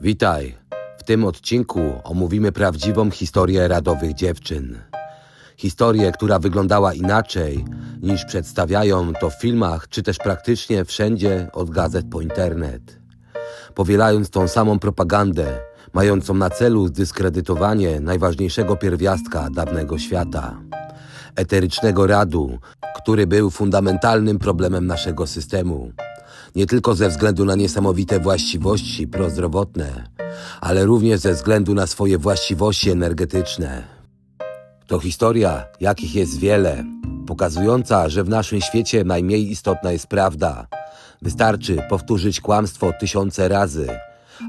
Witaj. W tym odcinku omówimy prawdziwą historię radowych dziewczyn. Historię, która wyglądała inaczej niż przedstawiają to w filmach, czy też praktycznie wszędzie od gazet po internet. Powielając tą samą propagandę, mającą na celu zdyskredytowanie najważniejszego pierwiastka dawnego świata eterycznego radu, który był fundamentalnym problemem naszego systemu. Nie tylko ze względu na niesamowite właściwości prozdrowotne, ale również ze względu na swoje właściwości energetyczne. To historia, jakich jest wiele, pokazująca, że w naszym świecie najmniej istotna jest prawda. Wystarczy powtórzyć kłamstwo tysiące razy,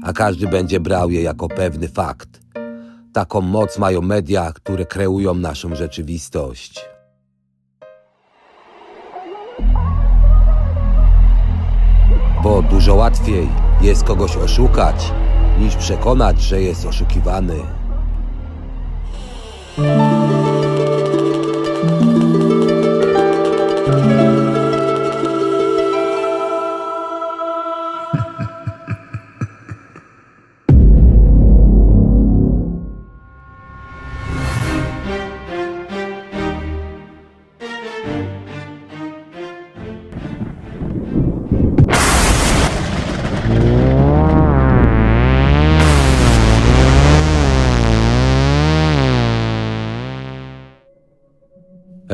a każdy będzie brał je jako pewny fakt. Taką moc mają media, które kreują naszą rzeczywistość. Bo dużo łatwiej jest kogoś oszukać, niż przekonać, że jest oszukiwany.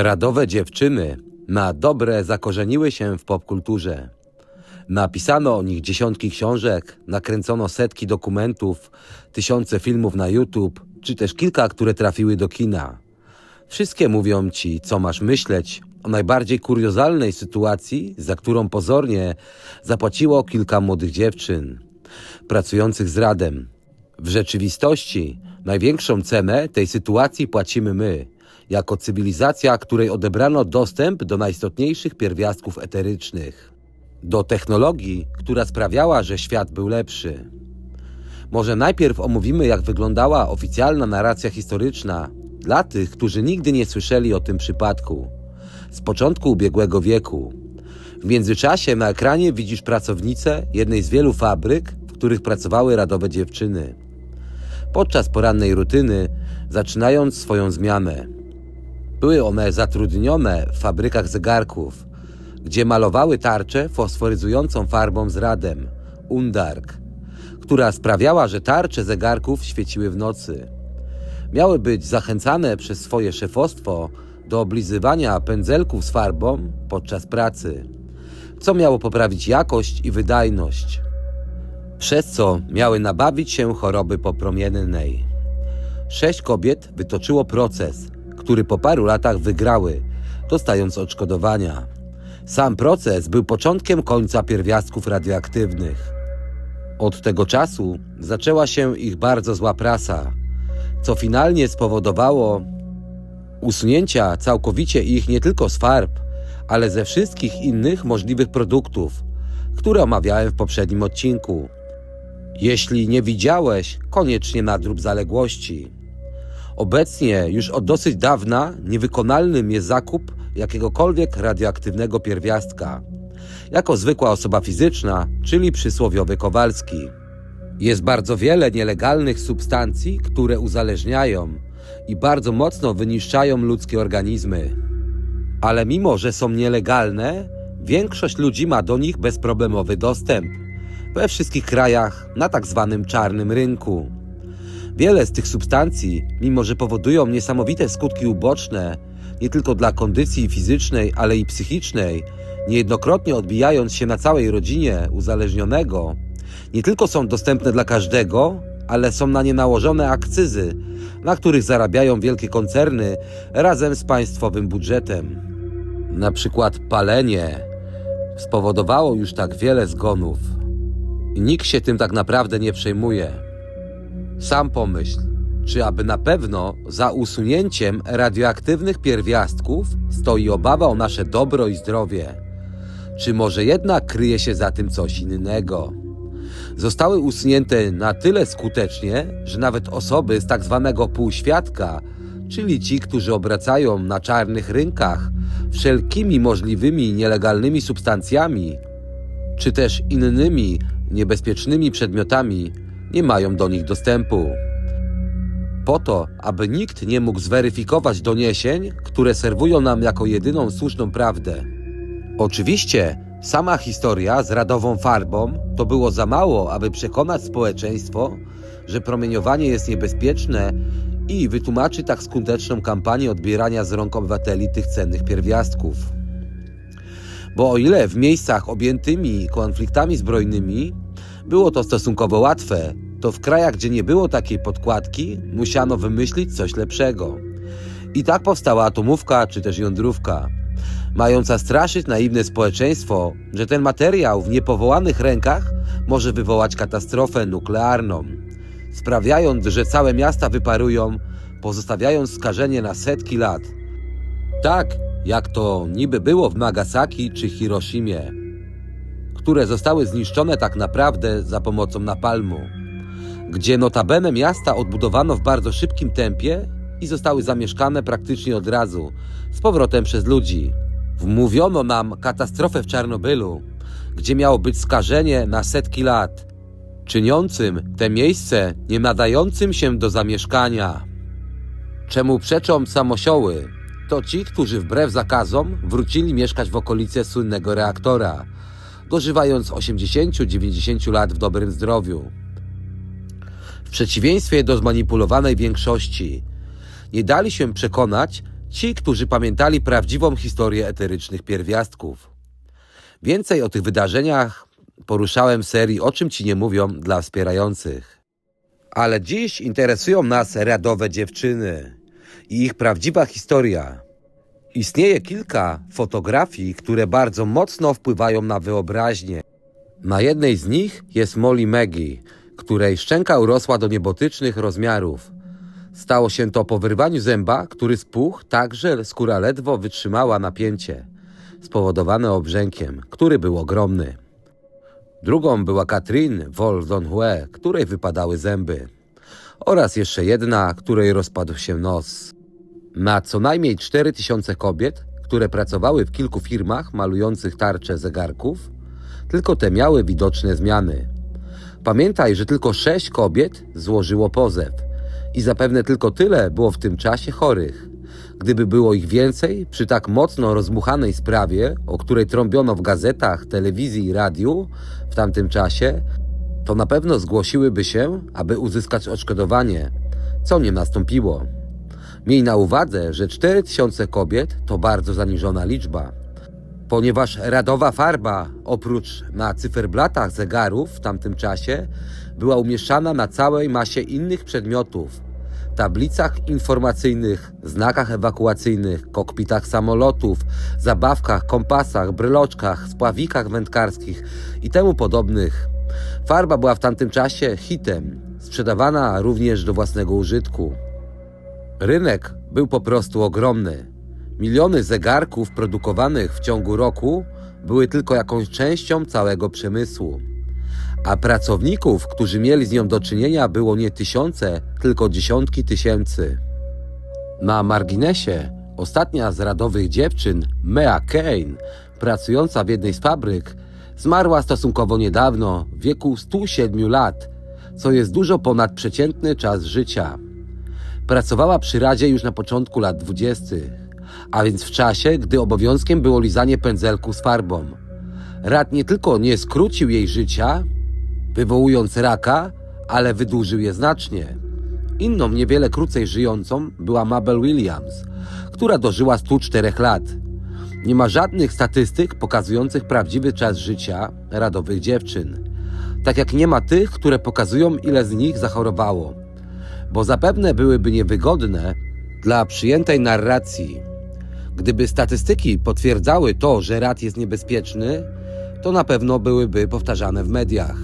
Radowe dziewczyny na dobre zakorzeniły się w popkulturze. Napisano o nich dziesiątki książek, nakręcono setki dokumentów, tysiące filmów na YouTube, czy też kilka, które trafiły do kina. Wszystkie mówią ci, co masz myśleć o najbardziej kuriozalnej sytuacji, za którą pozornie zapłaciło kilka młodych dziewczyn pracujących z radem. W rzeczywistości największą cenę tej sytuacji płacimy my, jako cywilizacja, której odebrano dostęp do najistotniejszych pierwiastków eterycznych, do technologii, która sprawiała, że świat był lepszy. Może najpierw omówimy, jak wyglądała oficjalna narracja historyczna dla tych, którzy nigdy nie słyszeli o tym przypadku. Z początku ubiegłego wieku. W międzyczasie na ekranie widzisz pracownicę jednej z wielu fabryk, w których pracowały radowe dziewczyny. Podczas porannej rutyny, zaczynając swoją zmianę, były one zatrudnione w fabrykach zegarków, gdzie malowały tarczę fosforyzującą farbą z radem, undark, która sprawiała, że tarcze zegarków świeciły w nocy. Miały być zachęcane przez swoje szefostwo do oblizywania pędzelków z farbą podczas pracy, co miało poprawić jakość i wydajność, przez co miały nabawić się choroby popromiennej. Sześć kobiet wytoczyło proces, który po paru latach wygrały, dostając odszkodowania. Sam proces był początkiem końca pierwiastków radioaktywnych. Od tego czasu zaczęła się ich bardzo zła prasa, co finalnie spowodowało usunięcia całkowicie ich nie tylko z farb, ale ze wszystkich innych możliwych produktów, które omawiałem w poprzednim odcinku. Jeśli nie widziałeś, koniecznie nadrób zaległości. Obecnie już od dosyć dawna niewykonalnym jest zakup jakiegokolwiek radioaktywnego pierwiastka. Jako zwykła osoba fizyczna, czyli przysłowiowy Kowalski. Jest bardzo wiele nielegalnych substancji, które uzależniają i bardzo mocno wyniszczają ludzkie organizmy. Ale mimo, że są nielegalne, większość ludzi ma do nich bezproblemowy dostęp. We wszystkich krajach na tak zwanym czarnym rynku. Wiele z tych substancji, mimo że powodują niesamowite skutki uboczne, nie tylko dla kondycji fizycznej, ale i psychicznej, niejednokrotnie odbijając się na całej rodzinie uzależnionego, nie tylko są dostępne dla każdego, ale są na nie nałożone akcyzy, na których zarabiają wielkie koncerny razem z państwowym budżetem. Na przykład palenie spowodowało już tak wiele zgonów. Nikt się tym tak naprawdę nie przejmuje. Sam pomyśl, czy aby na pewno za usunięciem radioaktywnych pierwiastków stoi obawa o nasze dobro i zdrowie? Czy może jednak kryje się za tym coś innego? Zostały usunięte na tyle skutecznie, że nawet osoby z tak zwanego półświadka, czyli ci, którzy obracają na czarnych rynkach wszelkimi możliwymi nielegalnymi substancjami, czy też innymi niebezpiecznymi przedmiotami, nie mają do nich dostępu. Po to, aby nikt nie mógł zweryfikować doniesień, które serwują nam jako jedyną słuszną prawdę. Oczywiście, sama historia z radową farbą to było za mało, aby przekonać społeczeństwo, że promieniowanie jest niebezpieczne i wytłumaczy tak skuteczną kampanię odbierania z rąk obywateli tych cennych pierwiastków. Bo o ile w miejscach objętymi konfliktami zbrojnymi było to stosunkowo łatwe, to w krajach, gdzie nie było takiej podkładki, musiano wymyślić coś lepszego. I tak powstała atomówka czy też jądrówka, mająca straszyć naiwne społeczeństwo, że ten materiał w niepowołanych rękach może wywołać katastrofę nuklearną, sprawiając, że całe miasta wyparują, pozostawiając skażenie na setki lat. Tak, jak to niby było w Nagasaki czy Hiroshimie, które zostały zniszczone tak naprawdę za pomocą napalmu, gdzie notabene miasta odbudowano w bardzo szybkim tempie i zostały zamieszkane praktycznie od razu, z powrotem przez ludzi. Wmówiono nam katastrofę w Czarnobylu, gdzie miało być skażenie na setki lat, czyniącym te miejsce nie nadającym się do zamieszkania. Czemu przeczą samosioły? To ci, którzy wbrew zakazom wrócili mieszkać w okolice słynnego reaktora, dożywając 80-90 lat w dobrym zdrowiu. W przeciwieństwie do zmanipulowanej większości, nie dali się przekonać ci, którzy pamiętali prawdziwą historię eterycznych pierwiastków. Więcej o tych wydarzeniach poruszałem w serii O czym ci nie mówią dla wspierających. Ale dziś interesują nas radowe dziewczyny i ich prawdziwa historia. Istnieje kilka fotografii, które bardzo mocno wpływają na wyobraźnię. Na jednej z nich jest Molly Maggie, której szczęka urosła do niebotycznych rozmiarów. Stało się to po wyrwaniu zęba, który spuchł tak, że skóra ledwo wytrzymała napięcie, spowodowane obrzękiem, który był ogromny. Drugą była Katrin Vol-Donhue, której wypadały zęby. Oraz jeszcze jedna, której rozpadł się nos. Na co najmniej 4000 kobiet, które pracowały w kilku firmach malujących tarcze zegarków, tylko te miały widoczne zmiany. Pamiętaj, że tylko 6 kobiet złożyło pozew i zapewne tylko tyle było w tym czasie chorych. Gdyby było ich więcej, przy tak mocno rozmuchanej sprawie, o której trąbiono w gazetach, telewizji i radiu w tamtym czasie, to na pewno zgłosiłyby się, aby uzyskać odszkodowanie, co nie nastąpiło. Miej na uwadze, że 4000 kobiet to bardzo zaniżona liczba. Ponieważ radowa farba, oprócz na cyferblatach zegarów w tamtym czasie, była umieszczana na całej masie innych przedmiotów, tablicach informacyjnych, znakach ewakuacyjnych, kokpitach samolotów, zabawkach, kompasach, bryloczkach, spławikach wędkarskich i temu podobnych. Farba była w tamtym czasie hitem, sprzedawana również do własnego użytku. Rynek był po prostu ogromny. Miliony zegarków produkowanych w ciągu roku były tylko jakąś częścią całego przemysłu. A pracowników, którzy mieli z nią do czynienia, było nie tysiące, tylko dziesiątki tysięcy. Na marginesie, ostatnia z radowych dziewczyn, Mea Kane, pracująca w jednej z fabryk, zmarła stosunkowo niedawno, w wieku 107 lat, co jest dużo ponad przeciętny czas życia. Pracowała przy Radzie już na początku lat dwudziestych, a więc w czasie, gdy obowiązkiem było lizanie pędzelku z farbą. Rad nie tylko nie skrócił jej życia, wywołując raka, ale wydłużył je znacznie. Inną, niewiele krócej żyjącą była Mabel Williams, która dożyła 104 lat. Nie ma żadnych statystyk pokazujących prawdziwy czas życia radowych dziewczyn. Tak jak nie ma tych, które pokazują, ile z nich zachorowało bo zapewne byłyby niewygodne dla przyjętej narracji. Gdyby statystyki potwierdzały to, że rad jest niebezpieczny, to na pewno byłyby powtarzane w mediach.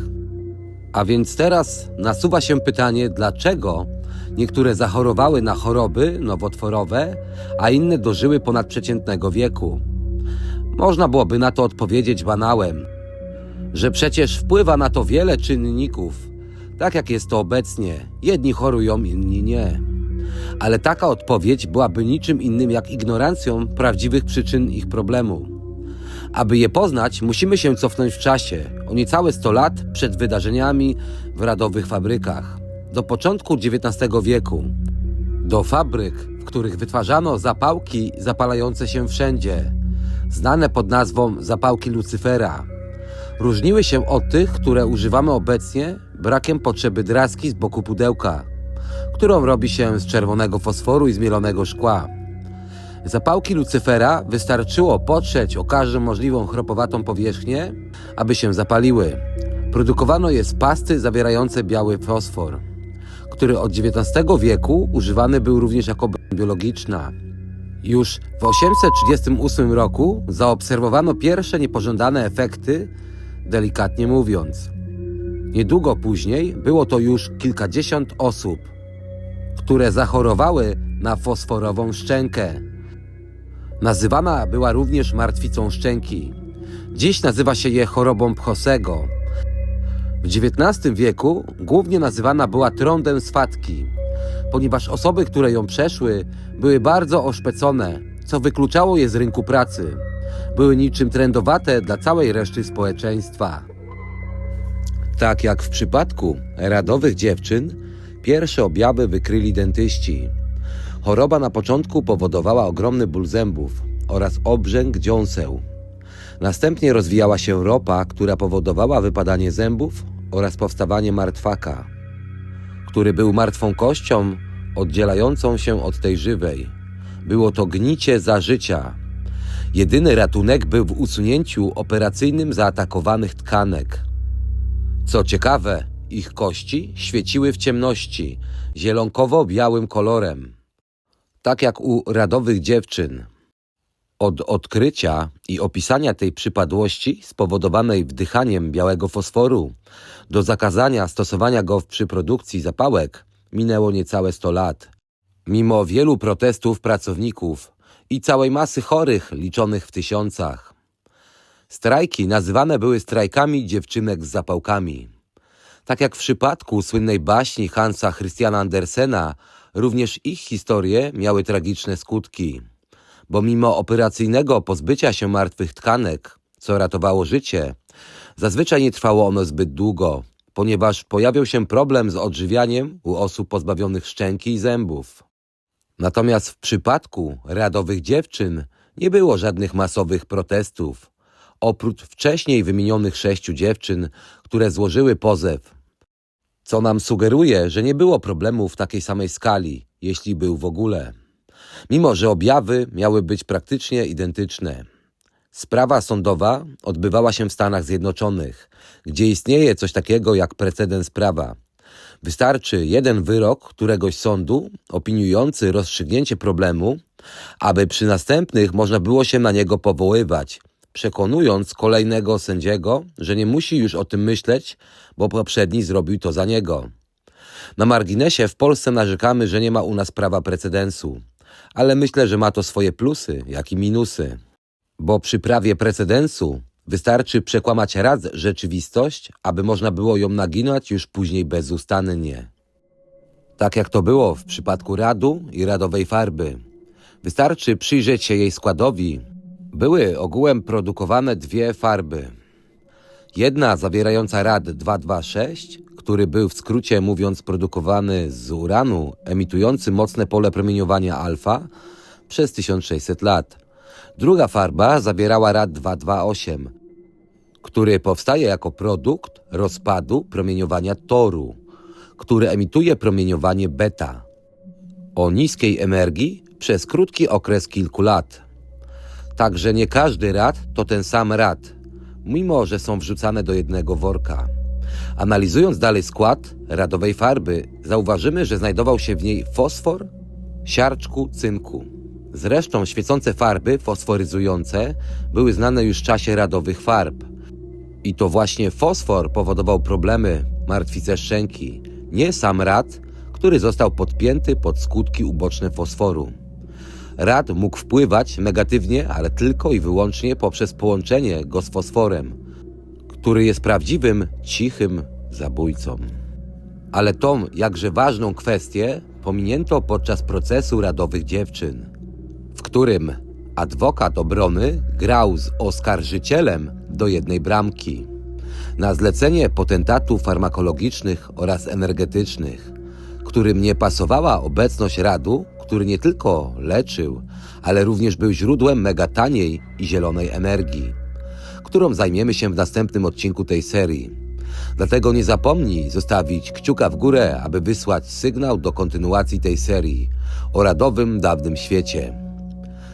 A więc teraz nasuwa się pytanie, dlaczego niektóre zachorowały na choroby nowotworowe, a inne dożyły ponadprzeciętnego wieku. Można byłoby na to odpowiedzieć banałem, że przecież wpływa na to wiele czynników, tak jak jest to obecnie. Jedni chorują, inni nie. Ale taka odpowiedź byłaby niczym innym jak ignorancją prawdziwych przyczyn ich problemu. Aby je poznać, musimy się cofnąć w czasie, o niecałe 100 lat przed wydarzeniami w radowych fabrykach. Do początku XIX wieku. Do fabryk, w których wytwarzano zapałki zapalające się wszędzie, znane pod nazwą zapałki Lucyfera. Różniły się od tych, które używamy obecnie, brakiem potrzeby draski z boku pudełka, którą robi się z czerwonego fosforu i zmielonego szkła. Zapałki Lucyfera wystarczyło potrzeć o każdą możliwą chropowatą powierzchnię, aby się zapaliły. Produkowano je z pasty zawierające biały fosfor, który od XIX wieku używany był również jako broń biologiczna. Już w 838 roku zaobserwowano pierwsze niepożądane efekty, delikatnie mówiąc. Niedługo później było to już kilkadziesiąt osób, które zachorowały na fosforową szczękę. Nazywana była również martwicą szczęki. Dziś nazywa się je chorobą Pchosego. W XIX wieku głównie nazywana była trądem swatki, ponieważ osoby, które ją przeszły, były bardzo oszpecone, co wykluczało je z rynku pracy. Były niczym trendowate dla całej reszty społeczeństwa. Tak jak w przypadku radowych dziewczyn, pierwsze objawy wykryli dentyści. Choroba na początku powodowała ogromny ból zębów oraz obrzęk dziąseł. Następnie rozwijała się ropa, która powodowała wypadanie zębów oraz powstawanie martwaka, który był martwą kością oddzielającą się od tej żywej. Było to gnicie za życia. Jedyny ratunek był w usunięciu operacyjnym zaatakowanych tkanek. Co ciekawe, ich kości świeciły w ciemności, zielonkowo-białym kolorem. Tak jak u radowych dziewczyn. Od odkrycia i opisania tej przypadłości spowodowanej wdychaniem białego fosforu do zakazania stosowania go przy produkcji zapałek minęło niecałe 100 lat. Mimo wielu protestów pracowników i całej masy chorych liczonych w tysiącach. Strajki nazywane były strajkami dziewczynek z zapałkami. Tak jak w przypadku słynnej baśni Hansa Christiana Andersena, również ich historie miały tragiczne skutki. Bo mimo operacyjnego pozbycia się martwych tkanek, co ratowało życie, zazwyczaj nie trwało ono zbyt długo, ponieważ pojawiał się problem z odżywianiem u osób pozbawionych szczęki i zębów. Natomiast w przypadku radowych dziewczyn nie było żadnych masowych protestów, oprócz wcześniej wymienionych sześciu dziewczyn, które złożyły pozew. Co nam sugeruje, że nie było problemu w takiej samej skali, jeśli był w ogóle. Mimo, że objawy miały być praktycznie identyczne. Sprawa sądowa odbywała się w Stanach Zjednoczonych, gdzie istnieje coś takiego jak precedens prawa. Wystarczy jeden wyrok któregoś sądu opiniujący rozstrzygnięcie problemu, aby przy następnych można było się na niego powoływać, przekonując kolejnego sędziego, że nie musi już o tym myśleć, bo poprzedni zrobił to za niego. Na marginesie w Polsce narzekamy, że nie ma u nas prawa precedensu, ale myślę, że ma to swoje plusy, jak i minusy. Bo przy prawie precedensu wystarczy przekłamać raz rzeczywistość, aby można było ją naginać już później bezustannie. Tak jak to było w przypadku radu i radowej farby. Wystarczy przyjrzeć się jej składowi. Były ogółem produkowane dwie farby. Jedna zawierająca rad 226, który był w skrócie mówiąc produkowany z uranu emitujący mocne pole promieniowania alfa przez 1600 lat. Druga farba zawierała rad 228, który powstaje jako produkt rozpadu promieniowania toru, który emituje promieniowanie beta o niskiej energii przez krótki okres kilku lat. Także nie każdy rad to ten sam rad, mimo że są wrzucane do jednego worka. Analizując dalej skład radowej farby, zauważymy, że znajdował się w niej fosfor, siarczku, cynku. Zresztą świecące farby fosforyzujące były znane już w czasie radowych farb. I to właśnie fosfor powodował problemy martwice szczęki, nie sam rad, który został podpięty pod skutki uboczne fosforu. Rad mógł wpływać negatywnie, ale tylko i wyłącznie poprzez połączenie go z fosforem, który jest prawdziwym, cichym zabójcą. Ale tą jakże ważną kwestię pominięto podczas procesu radowych dziewczyn, w którym adwokat obrony grał z oskarżycielem do jednej bramki. na zlecenie potentatów farmakologicznych oraz energetycznych, którym nie pasowała obecność radu, który nie tylko leczył, ale również był źródłem mega taniej i zielonej energii, którą zajmiemy się w następnym odcinku tej serii. Dlatego nie zapomnij zostawić kciuka w górę, aby wysłać sygnał do kontynuacji tej serii o radowym dawnym świecie.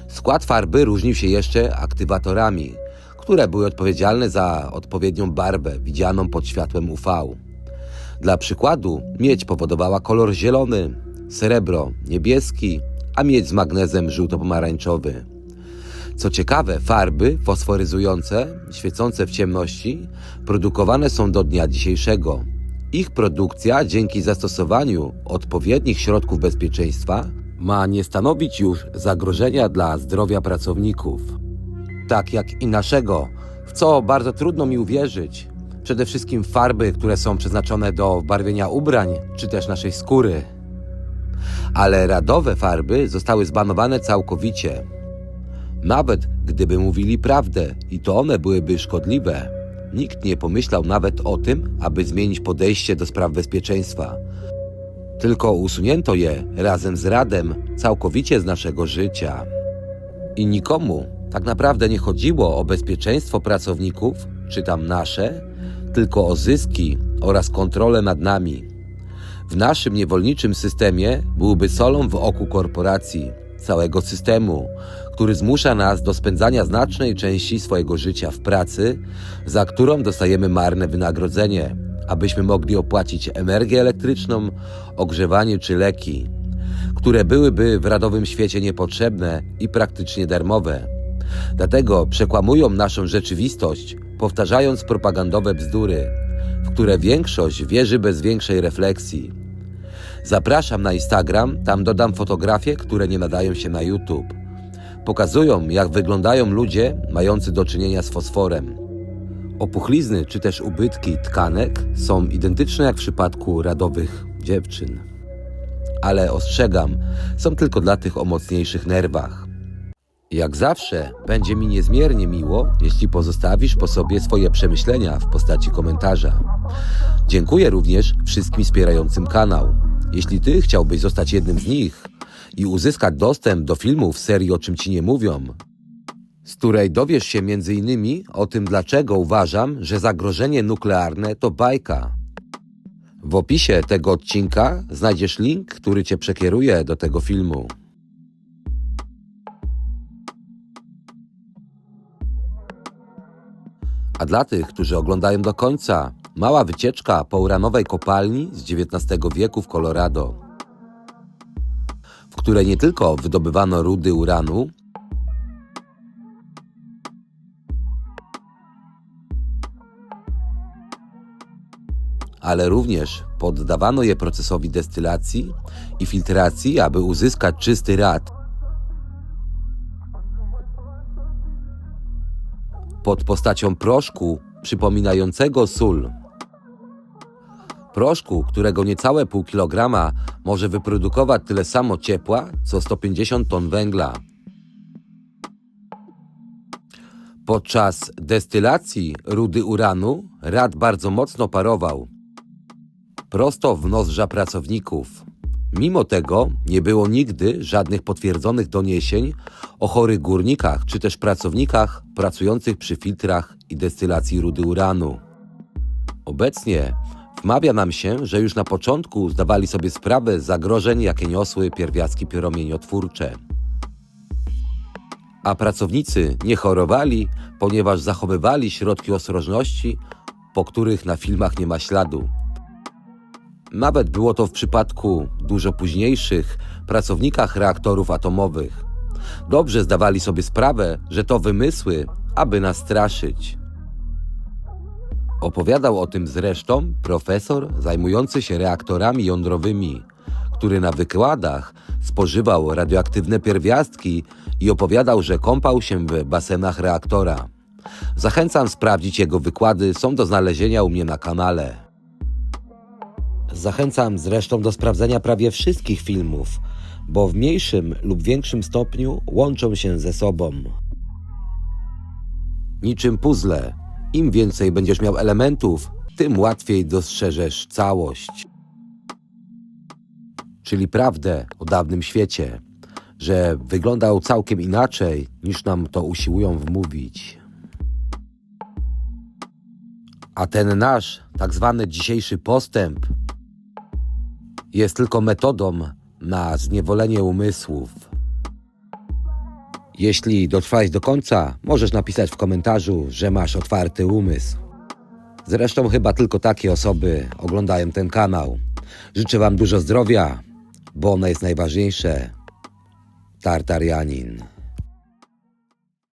Skład farby różnił się jeszcze aktywatorami, które były odpowiedzialne za odpowiednią barwę widzianą pod światłem UV. Dla przykładu, miedź powodowała kolor zielony, srebro niebieski, a miedź z magnezem żółto-pomarańczowy. Co ciekawe, farby fosforyzujące, świecące w ciemności, produkowane są do dnia dzisiejszego. Ich produkcja dzięki zastosowaniu odpowiednich środków bezpieczeństwa ma nie stanowić już zagrożenia dla zdrowia pracowników. Tak jak i naszego, w co bardzo trudno mi uwierzyć. Przede wszystkim farby, które są przeznaczone do barwienia ubrań czy też naszej skóry. Ale radowe farby zostały zbanowane całkowicie. Nawet gdyby mówili prawdę i to one byłyby szkodliwe, nikt nie pomyślał nawet o tym, aby zmienić podejście do spraw bezpieczeństwa. Tylko usunięto je razem z radem całkowicie z naszego życia. I nikomu tak naprawdę nie chodziło o bezpieczeństwo pracowników, czy tam nasze, tylko o zyski oraz kontrolę nad nami. W naszym niewolniczym systemie byłby solą w oku korporacji, całego systemu, który zmusza nas do spędzania znacznej części swojego życia w pracy, za którą dostajemy marne wynagrodzenie, abyśmy mogli opłacić energię elektryczną, ogrzewanie czy leki, które byłyby w radowym świecie niepotrzebne i praktycznie darmowe. Dlatego przekłamują naszą rzeczywistość, powtarzając propagandowe bzdury, w które większość wierzy bez większej refleksji. Zapraszam na Instagram, tam dodam fotografie, które nie nadają się na YouTube. Pokazują, jak wyglądają ludzie mający do czynienia z fosforem. Opuchlizny czy też ubytki tkanek są identyczne jak w przypadku radowych dziewczyn. Ale ostrzegam, są tylko dla tych o mocniejszych nerwach. Jak zawsze, będzie mi niezmiernie miło, jeśli pozostawisz po sobie swoje przemyślenia w postaci komentarza. Dziękuję również wszystkim wspierającym kanał. Jeśli ty chciałbyś zostać jednym z nich i uzyskać dostęp do filmów serii O czym ci nie mówią, z której dowiesz się m.in. o tym, dlaczego uważam, że zagrożenie nuklearne to bajka. W opisie tego odcinka znajdziesz link, który cię przekieruje do tego filmu. A dla tych, którzy oglądają do końca, mała wycieczka po uranowej kopalni z XIX wieku w Colorado, w której nie tylko wydobywano rudy uranu, ale również poddawano je procesowi destylacji i filtracji, aby uzyskać czysty rad. Pod postacią proszku przypominającego sól. Proszku, którego niecałe pół kilograma może wyprodukować tyle samo ciepła, co 150 ton węgla. Podczas destylacji rudy uranu rad bardzo mocno parował prosto w nozdrza pracowników. Mimo tego nie było nigdy żadnych potwierdzonych doniesień o chorych górnikach czy też pracownikach pracujących przy filtrach i destylacji rudy uranu. Obecnie wmawia nam się, że już na początku zdawali sobie sprawę z zagrożeń, jakie niosły pierwiastki promieniotwórcze. A pracownicy nie chorowali, ponieważ zachowywali środki ostrożności, po których na filmach nie ma śladu. Nawet było to w przypadku dużo późniejszych pracownikach reaktorów atomowych. Dobrze zdawali sobie sprawę, że to wymysły, aby nas straszyć. Opowiadał o tym zresztą profesor zajmujący się reaktorami jądrowymi, który na wykładach spożywał radioaktywne pierwiastki i opowiadał, że kąpał się w basenach reaktora. Zachęcam sprawdzić jego wykłady, są do znalezienia u mnie na kanale. Zachęcam zresztą do sprawdzenia prawie wszystkich filmów, bo w mniejszym lub większym stopniu łączą się ze sobą. Niczym puzzle, Im więcej będziesz miał elementów, tym łatwiej dostrzeżesz całość. Czyli prawdę o dawnym świecie, że wyglądał całkiem inaczej niż nam to usiłują wmówić. A ten nasz, tak zwany dzisiejszy postęp, jest tylko metodą na zniewolenie umysłów. Jeśli dotrwałeś do końca, możesz napisać w komentarzu, że masz otwarty umysł. Zresztą chyba tylko takie osoby oglądają ten kanał. Życzę Wam dużo zdrowia, bo ono jest najważniejsze. Tartarianin.